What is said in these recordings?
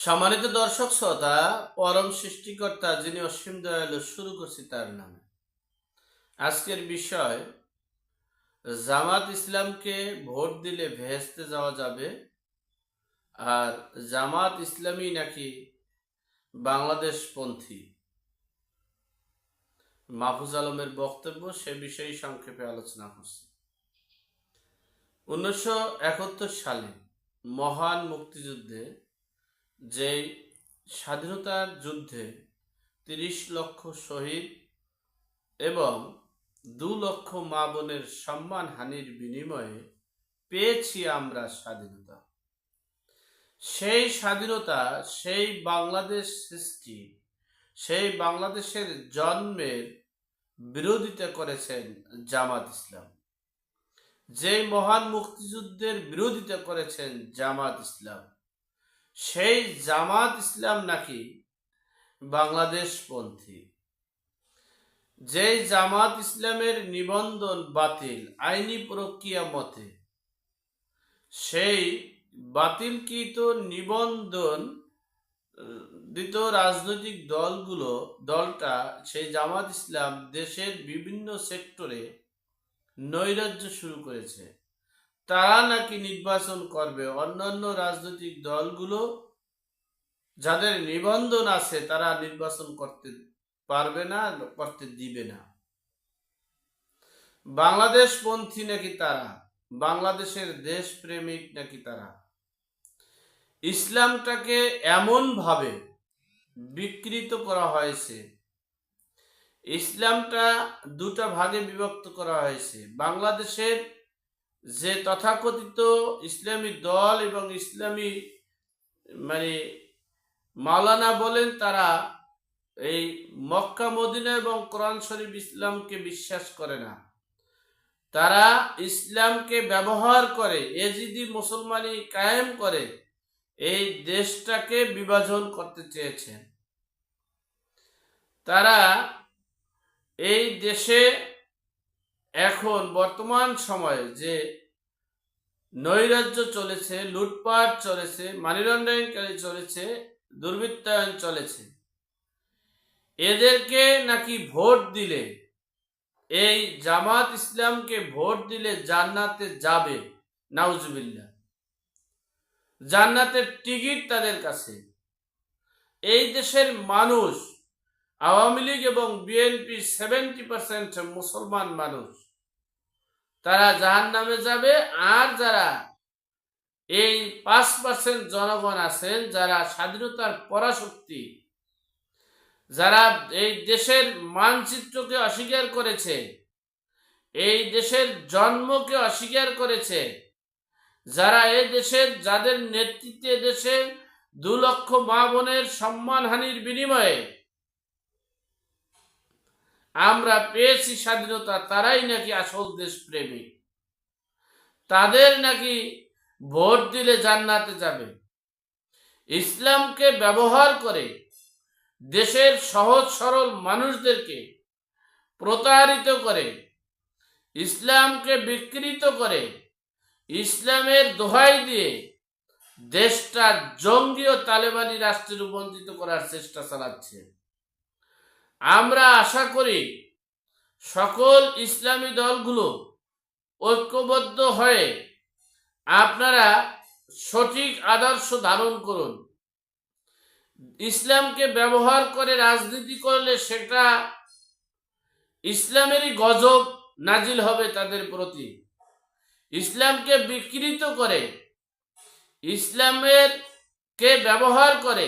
সম্মানিত দর্শক শ্রোতা, পরম সৃষ্টিকর্তা যিনি অসীম দয়ালু, শুরু করছি তার নামে। আজকের বিষয়, জামাত ইসলামকে ভোট দিলে ভেস্তে যাওয়া যাবে আর জামাত ইসলামী নাকি বাংলাদেশ পন্থী মাহফুজ আলমের বক্তব্য সে বিষয়ে সংক্ষেপে আলোচনা করছি। উনিশশো একাত্তর সালে মহান মুক্তিযুদ্ধে যে স্বাধীনতার যুদ্ধে তিরিশ লক্ষ শহীদ এবং দু লক্ষ মা বোনের সম্মান হানির বিনিময়ে পেয়েছি আমরা স্বাধীনতা। সেই স্বাধীনতা, সেই বাংলাদেশ সৃষ্টি, সেই বাংলাদেশের জন্মের বিরোধিতা করেছেন জামাত ইসলাম। যে মহান মুক্তিযুদ্ধের বিরোধিতা করেছেন জামাত ইসলাম। সেই জামাত ইসলাম নাকি বাংলাদেশ পন্থী যে জামাত ইসলামের নিবন্ধন বাতিল, আইনি প্রক্রিয়া মতে, সেই বাতিলকৃত নিবন্ধন দিত রাজনৈতিক দলগুলো, দলটা সেই জামাত ইসলাম দেশের বিভিন্ন সেক্টরে নৈরাজ্য শুরু করেছে। তারা নাকি নির্বাচন করবে? অন্যান্য রাজনৈতিক দলগুলো যাদের নিবন্ধন আছে, তারা নির্বাচন করতে পারবে না, করতে দিবে না। বাংলাদেশ পন্থী নাকি তারা? বাংলাদেশের দেশপ্রেমিক নাকি তারা? ইসলামটাকে এমন ভাবে বিকৃত করা হয়েছে। ইসলামটা দুটা ভাগে বিভক্ত করা হয়েছে। বাংলাদেশের যে তথাকথিত ইসলামী দল এবং ইসলামী মানে মাওলানা বলেন তারা এই মক্কা, মদিনা এবং কোরআন শরীফ ইসলামকে বিশ্বাস করে না। তারা ইসলামকে ব্যবহার করে এ এজিদি মুসলমানি কায়েম করে এই দেশটাকে বিভাজন করতে চেয়েছেন। তারা এই দেশে এখন বর্তমান সময়ে যে নৈরাজ্য চলেছে, লুটপাট চলেছে মানি লন্ডারিংকারী চলেছে, দুর্বৃত্তায়ন চলেছে, এদেরকে নাকি ভোট দিলে, এই জামাত ইসলামকে ভোট দিলে জান্নাতে যাবে, নাউজুবিল্লাহ। জান্নাতের টিকিট তাদের কাছে। এই দেশের মানুষ আওয়ামী লীগ এবং বিএনপি সেভেন্টি পার্সেন্ট মুসলমান মানুষ। তারা জাহান নামে যাবে আর যারা এই পাঁচ পার্সেন্ট জনগণ আছেন, যারা স্বাধীনতার পরাশক্তি, যারা এই দেশের মানচিত্রকে অস্বীকার করেছে, এই দেশের জন্মকে অস্বীকার করেছে, যারা এই দেশের, যাদের নেতৃত্বে দেশে দু লক্ষ মা বোনের সম্মানহানির বিনিময়ে আমরা পেয়েছি স্বাধীনতা, তারাই নাকি আসল দেশপ্রেমী। তাদের নাকি ভোট দিলে জান্নাতে যাবে। ইসলামকে ব্যবহার করে দেশের সহজ সরল মানুষদেরকে প্রতারিত করে, ইসলামকে বিকৃত করে, ইসলামের দোহাই দিয়ে দেশটা জঙ্গি ও তালেবানি রাষ্ট্রে রূপান্তরিত করার চেষ্টা চালাচ্ছে। আমরা আশা করি সকল ইসলামী দলগুলো ঐক্যবদ্ধ হয়ে আপনারা সঠিক আদর্শ ধারণ করুন। ইসলামকে ব্যবহার করে রাজনীতি করলে সেটা ইসলামেরই গজব নাজিল হবে তাদের প্রতি। ইসলামকে বিকৃত করে, ইসলামের কে ব্যবহার করে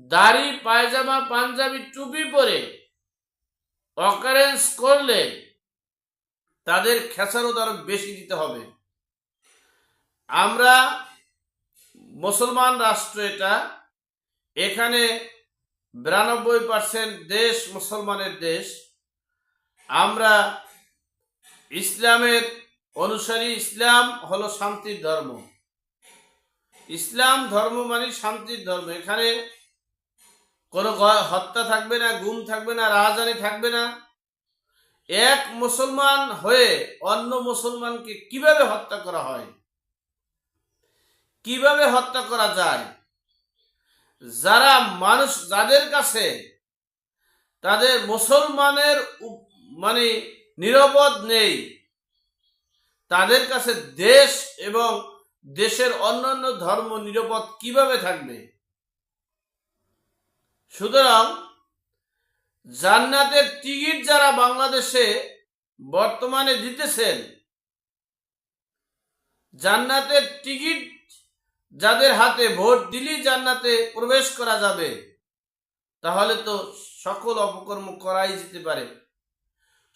দাড়ি, পায়জামা, পাঞ্জাবি, টুপি পরে অকারেন্স করলে তাদের খেসারত আরও বেশি দিতে হবে। আমরা মুসলমান রাষ্ট্র এটা। এখানে বিরানব্বই পার্সেন্ট দেশ মুসলমানের দেশ। আমরা ইসলামের অনুসারী, ইসলাম হলো শান্তির ধর্ম। ইসলাম ধর্ম মানে শান্তির ধর্ম। এখানে কোনো হত্যা থাকবে না, গুম থাকবে না রাজধানী থাকবে না। এক মুসলমান হয়ে অন্য মুসলমানকে কীভাবে হত্যা করা হয়? কীভাবে হত্যা করা যায়? যারা মানুষ, যাদের কাছে তাদের মুসলমানের মানে নিরাপদ নেই, তাদের কাছে দেশ এবং দেশের অন্যান্য ধর্ম নিরাপদ কীভাবে থাকবে? সুতরাং জান্নাতের টিকিট যারা বাংলাদেশে বর্তমানে দিতেছেন, জান্নাতের টিকিট যাদের হাতে ভোট দিলেই জান্নাতে প্রবেশ করা যাবে, তাহলে তো সকল অপকর্ম করাই যেতে পারে।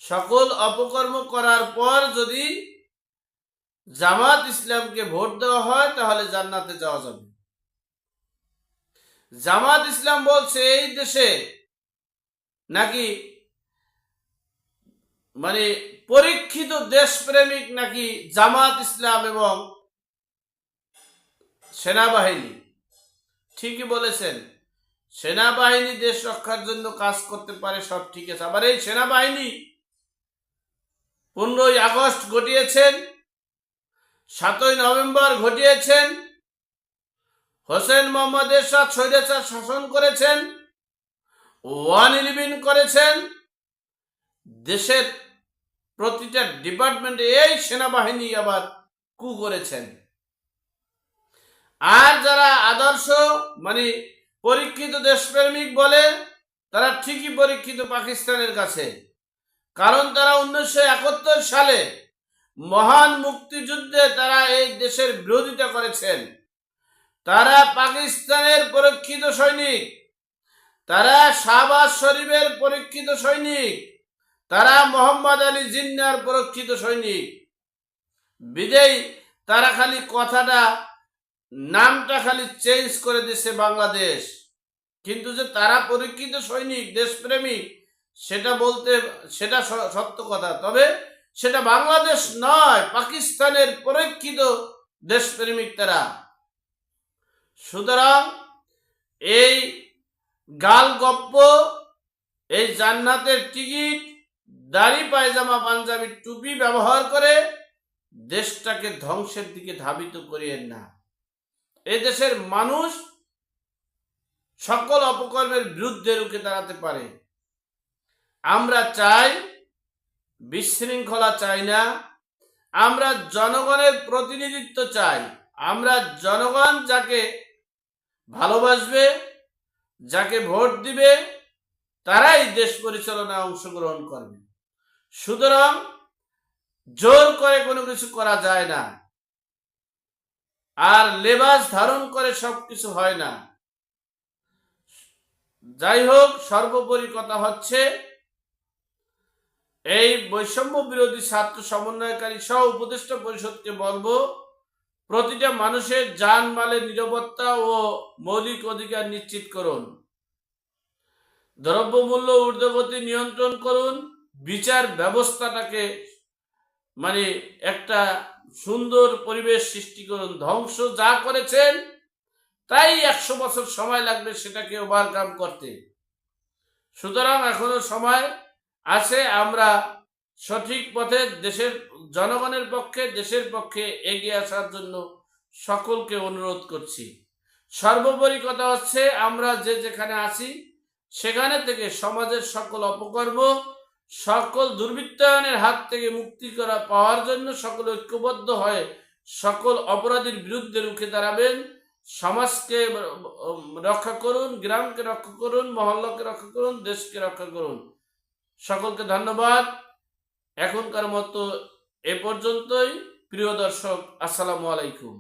সকল অপকর্ম করার পর যদি জামাত ইসলামকে ভোট দেওয়া হয়, তাহলে জান্নাতে যাওয়া যাবে। জামাত ইসলাম বলছে এই দেশে নাকি মানে পরীক্ষিত দেশপ্রেমিক নাকি জামাত ইসলাম এবং সেনাবাহিনী? ঠিকই বলেছেন। সেনাবাহিনী দেশ রক্ষার জন্য কাজ করতে পারে, সব ঠিক আছে। আবার এই সেনাবাহিনী পনেরোই আগস্ট ঘটিয়েছেন, সাতই নভেম্বর ঘটিয়েছেন হোসেন মোহাম্মদ এরশাদ স্বৈরাচার শাসন করেছেন, ওয়ান ইলেভেন করেছেন, দেশের প্রতিটা ডিপার্টমেন্টে এই সেনাবাহিনী আবার কু করেছেন। আর যারা আদর্শ মানে পরীক্ষিত দেশপ্রেমিক বলে, তারা ঠিকই পরীক্ষিত পাকিস্তানের কাছে। কারণ তারা উনিশশো একাত্তর সালে মহান মুক্তিযুদ্ধে তারা এই দেশের বিরোধিতা করেছেন। তারা পাকিস্তানের পরীক্ষিত সৈনিক। তারা শাহবাজ শরীফের পরীক্ষিত সৈনিক। তারা মোহাম্মদ আলী জিন্নার পরীক্ষিত সৈনিক। বিজয়ী তারা খালি কথাটা, নামটা খালি চেঞ্জ করে দিচ্ছে বাংলাদেশ। কিন্তু যে তারা পরীক্ষিত সৈনিক, দেশপ্রেমিক, সেটা বলতে, সেটা সত্য কথা। তবে সেটা বাংলাদেশ নয়, পাকিস্তানের পরীক্ষিত দেশপ্রেমিক তারা। সুতরাং এই গাল গপ্প এই জান্নাতের টিকিট, দাড়ি, পায়জামা, পাঞ্জাবি, টুপি ব্যবহার করে দেশটাকে ধ্বংসের দিকে ধাবিত করিয়েন না। এ দেশের মানুষ সকল অপকর্মের বিরুদ্ধে রুখে দাঁড়াতে পারে। আমরা চাই, বিশৃঙ্খলা চাই না। আমরা জনগণের প্রতিনিধিত্ব চাই। আমরা জনগণ যাকে ভালোবাসবে, যাকে ভোট দিবে, তারাই দেশ পরিচালনায় অংশগ্রহণ করবে। সুতরাং জোর করে কোনো কিছু করা যায় না। আর লেবাস ধারণ করে সবকিছু হয় না। যাই হোক, সর্বোপরি কথা হচ্ছে, এই বৈষম্য বিরোধী ছাত্র সমন্বয়কারী সহ উপদেষ্টা পরিষদকে বলব প্রতিটা মানুষের যান মালের নিরাপত্তা ও মৌলিক অধিকার নিশ্চিত করুন। দ্রব্যমূল্য ঊর্ধ্বগতি নিয়ন্ত্রণ করুন। বিচার ব্যবস্থাটাকে মানে একটা সুন্দর পরিবেশ সৃষ্টি করুন। ধ্বংস যা করেছেন, তাই একশো বছর সময় লাগবে সেটাকে ওভারকাম করতে। সুতরাং এখনও সময় আছে, আমরা সঠিক পথে দেশের জনগণের পক্ষে, দেশের পক্ষে এগিয়ে আসার জন্য সকলকে অনুরোধ করছি। সর্বোপরি কথা হচ্ছে, আমরা যে যেখানে আছি, সেখানে থেকে সমাজের সকল অপকর্ম, সকল দুর্বৃত্তায়নের হাত থেকে মুক্তি করা, পাওয়ার জন্য সকল ঐক্যবদ্ধ হয়ে সকল অপরাধীর বিরুদ্ধে রুখে দাঁড়াবেন। সমাজকে রক্ষা করুন, গ্রামকে রক্ষা করুন, মহল্লাকে রক্ষা করুন, দেশকে রক্ষা করুন। সকলকে ধন্যবাদ। এখনকার মতো এ পর্যন্তই প্রিয় দর্শক আসসালামু আলাইকুম।